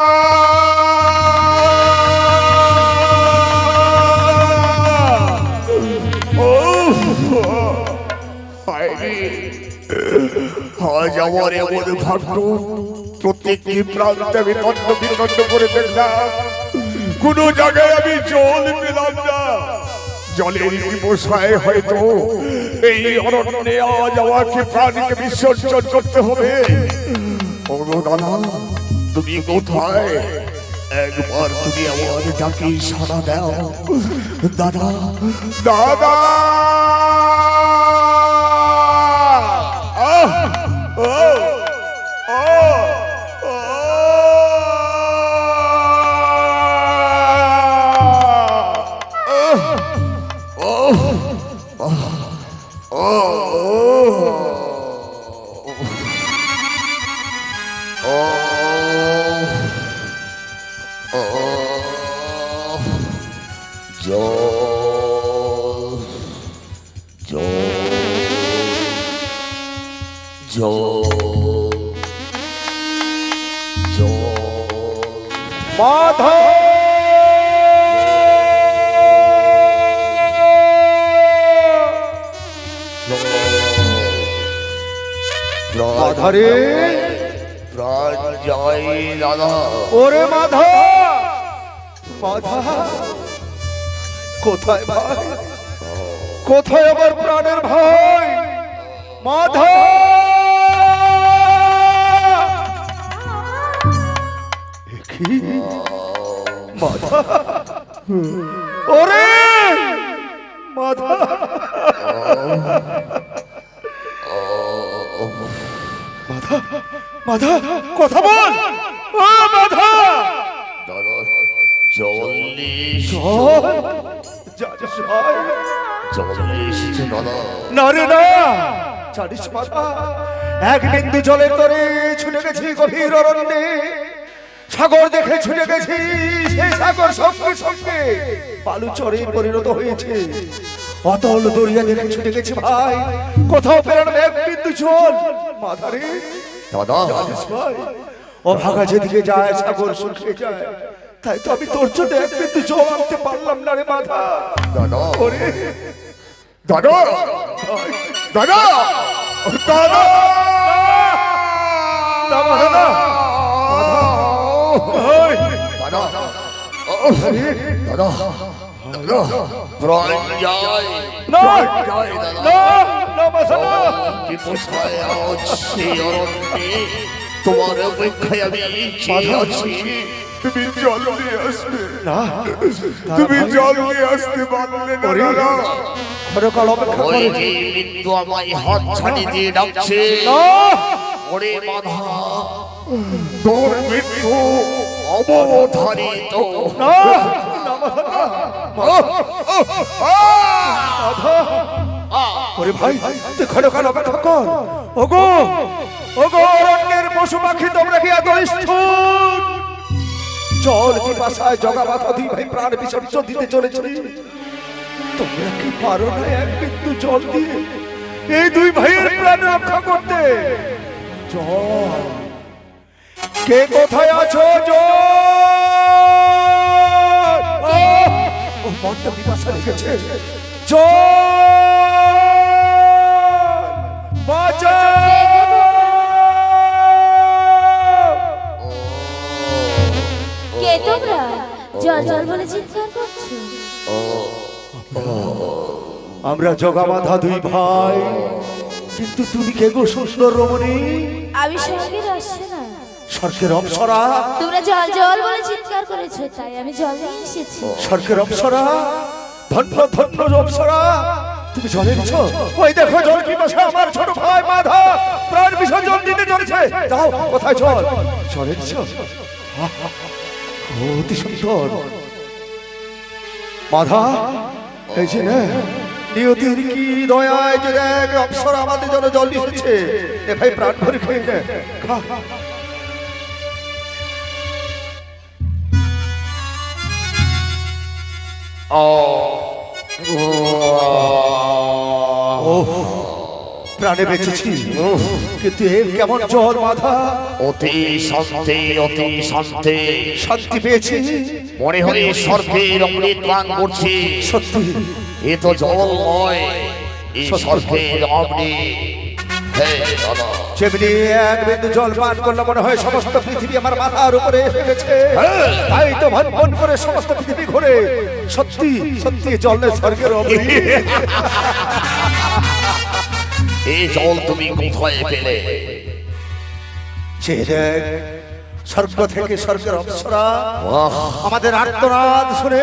আজ আমার এমন ভাগ্য, প্রত্যেকটি প্রান্তে আমি দণ্ড বিদণ্ড করে জায়গায় আমি জল পেলাম না। জলের বিমশায় হয়তো এই অরণ্যে আজ আমাকে প্রাণীকে বিসর্জন করতে হবে। অনুদানা তুমি কোথায়? একবার তুমি আমার ডাকি সাড়া দাও। দাদা দাদা! মাধারে। প্রাণ জয় দাদা ওরে মাধা। মাধা। কোথায় ভাই? কোথায় আমার প্রাণের ভাই? মাধা। মাধা। ওরে! মাধা। মাধা কথা বল। ও মাধা। দাদা চল্লিশ চল্লিশ না রে না। জানিস মাথা। এক বিন্দু জলের তরে ছুটে গেছি গভীর অরণ্যে। সাগর দেখে ছুটে গেছি সেই সাগর সঙ্গে সঙ্গে। বালু চরে পরিণত হয়েছে। অতল দরিয়া দেখে ছুটে গেছি ভাই। কোথাও পেলাম এক বিন্দু জল। মাথারে দাদা অভাগা যেদিকে যায় সাগর শুকিয়ে যায়। তাই তো আমি তোর জন্য এক বিন্দু জল আনতে পারলাম না রে মাথা দাদা। ওরে। দাদা। দাদা। দাদা। দাদা। দাদা। দাদা। প্রাণ জয় না জয় দাদা না না মাথা না বিপসায় আজ সেই অরণ্যে তোমার অপেক্ষায় আমি আছি তুমি জল নিয়ে আসবে না তুমি জল নিয়ে আসতে পারলে না ক্ষণকাল অপেক্ষা করে মৃত্যু আমায় হাত ছাড়ি দিয়ে ডাকছে ওরে মাধা তোর মৃত্যু অবধারিত না ওরে ভাই, তুই ক্ষণকাল অপেক্ষা কর। ওগো ওগো, অরণ্যের পশু পাখি তোমরা কি এত স্থূল জল পিপাসায় জগা মাথা দুই ভাই প্রাণ বিসর্জন দিতে চলেছে। তোমরা কি পারো না এক বিন্দু জল দিয়ে এই দুই ভাইয়ের প্রাণ রক্ষা করতে? জল কে কোথায় আছো? জল ও মনটা পিপাসা লেগেছে জল বাঁচাও! কে তোমরা? জল জল বলে চিৎকার করছ? আমরা জগামাধা দুই ভাই। কিন্তু তুমি কে গো সুন্দর রমণী? আমি সঙ্গে আসছে না স্বর্গের অপসরা। তোমরা জল জল বলে চিৎকার করেছ তাই আমি জল নিয়ে এসেছি। স্বর্গের অপসরা। ধন্য ধন্য অপসরা। তুমি জলে দিচ্ছ ওই দেখো জল পিপাসা আমার ছোট ভাই মাধা প্রাণ বিসর্জন দিতে চলেছে। যাও কোথায় জল? জলে দিচ্ছ অতি সুন্দর। মাধা এই যে নিয়তির কি দয়ায় যে দেখ অপসরা আমাদের জন্য জল দিচ্ছে এ ভাই প্রাণ ভরে খেয়ে নে। খা। প্রাণে বেঁচেছি। কিন্তু এর কেমন জল মাথা অতি শান্তি অতি শান্তি। শান্তি পেয়েছি। মনে হয় স্বর্গের অমৃত পান করছি। সত্যি। এ তো জল নয় এই স্বর্গের অমৃত। যেমনি এক বিন্দু জল পান করলে মনে হয় সমস্ত পৃথিবী আমার মাথার উপরে এসে গেছে। তাই তো ভন ভন করে সমস্ত পৃথিবী ঘুরে। সত্যি সত্যি জলে স্বর্গের এই জল তুমি কোথায় পেলে? স্বর্গ থেকে স্বর্গের অপ্সরা। আমাদের আর্তনাদ শুনে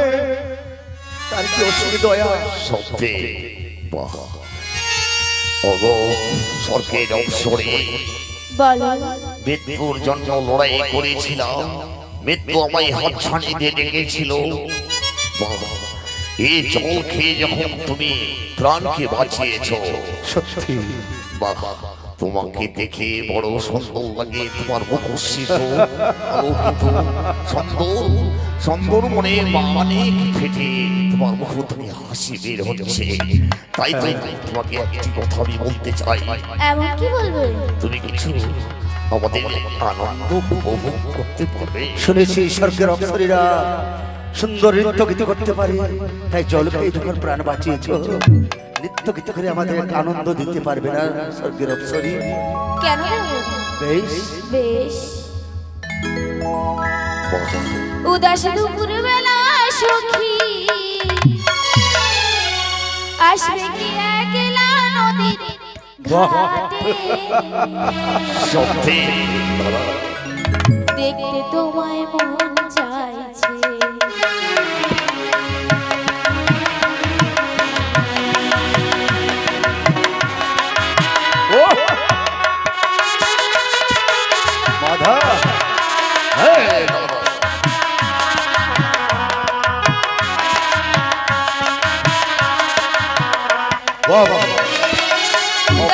তার কি অসুবিধা সত্যি। বাহ। ওগো স্বর্গের অবসরে মৃত্যুর জন্য লড়াই করেছিলাম। মৃত্যু আমায় দিয়ে ডেকেছিল। এই জল খেয়ে যখন তুমি প্রাণকে বাঁচিয়েছ সত্যি। বাবা তোমাকে দেখে বড় সুন্দর লাগে তোমার আলোকিত সুন্দর। সুন্দর মনে মানে ফেটে তোমার মুখ থেকে হাসি বের হচ্ছে। তাই তাই তোমাকে একটি কথা আমি বলতে চাই। এমন কি বলবে? তুমি কিছু আমাদের আনন্দ উপভোগ করতে পারবে। শুনেছি স্বর্গের অপ্সরীরা সুন্দর নৃত্য গীত করতে পারে তাই জল খেয়ে যখন প্রাণ বাঁচিয়েছ নৃত্য গীত করে আমাদের আনন্দ দিতে পারবে না স্বর্গের অপ্সরী। কেন? বেশ। বেশ। উদাস দুপুর বেলা সখী। আসবে কি একলা নদীর দেখতে তোমায় মন চাইছে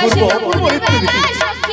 উদাস অপূর্ব, দুপুর অপূর্ব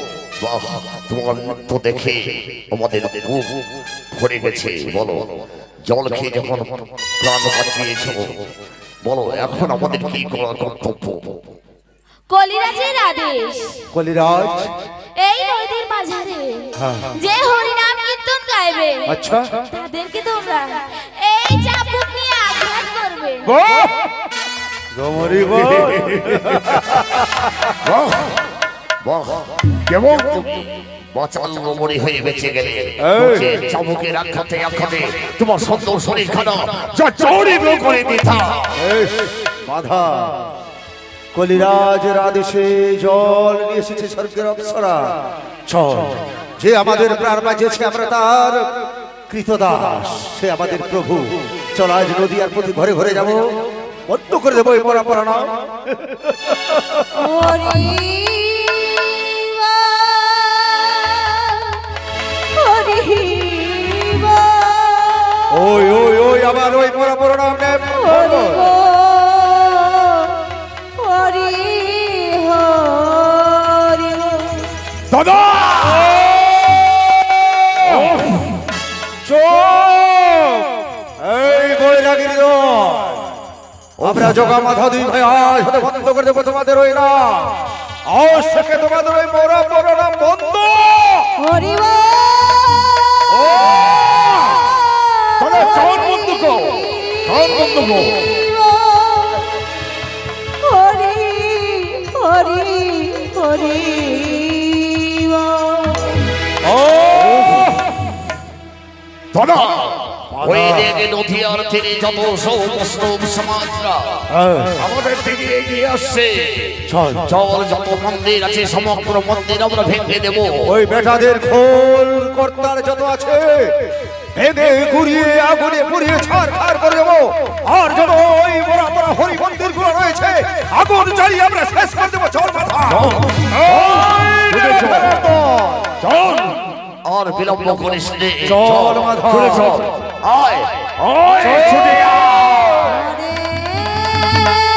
বাহ তোমার নৃত্য দেখে আমাদের বুক ভরে গেছে বলো। জল খেয়ে যখন প্রাণ বাঁচিয়েছ বলো এখন আমাদের কি করা কর্তব্য? কলিরাজের আদেশ। কলিরাজ? এই নদীর মাঝারে হ্যাঁ। যে হরিনাম কীর্তন গাইবে আচ্ছা। তাদেরকে তোমরা এই চাপুক নিয়ে আঘাত করবে। গমরি বল বাহ কেমন? বাঁচাল মরি হয়ে বেঁচে গেলে। আঘাতে তোমার সুন্দর শরীর খানা যা চৌড়িত করে বাধা। কলিরাজের আদেশে জল নিয়ে এসেছে স্বর্গের অপ্সরা। চল। যে আমাদের প্রাণ বাঁচিয়েছে আমরা তার কৃতদাস। সে আমাদের প্রভু। চল আজ নদী আর প্রতি ঘরে ঘরে যাব। বন্ধ করে দেবো এই পরা পড়ানো ওই ওই ওই আবার ওই পরা পড়ানো দাদা! এই বৈরাগীর দল। আমরা জগা মাথা দুই ভাই আজ হতে বন্ধ করে দেবো তোমাদের ওই না। আজ থেকে তোমাদের ওই মরা পড়ানো বন্ধ। চান বন্ধ কর চান বন্ধ কর দাদা ওই দিকে নদী আর তীরে যত সমস্ত সমাজরা আমাদের দিকে এগিয়ে আসছে। চল চল। যত মন্দির আছে সমগ্র মন্দির আমরা ভেঙে দেব। ওই বেটাদের খোল কর্তার যত আছে ভেঙে গুড়িয়ে আগুনে পুড়িয়ে ছাড় করে দেবো। আর যত ওই বড় বড় হরি মন্দিরগুলো রয়েছে আগুন জ্বালিয়ে আমরা শেষ করে দেবো। চল মাথা চল। আর বিলম্ব করিস চল। মাধব। চলে চল আয় ওই ছুটে কৃষ্ণ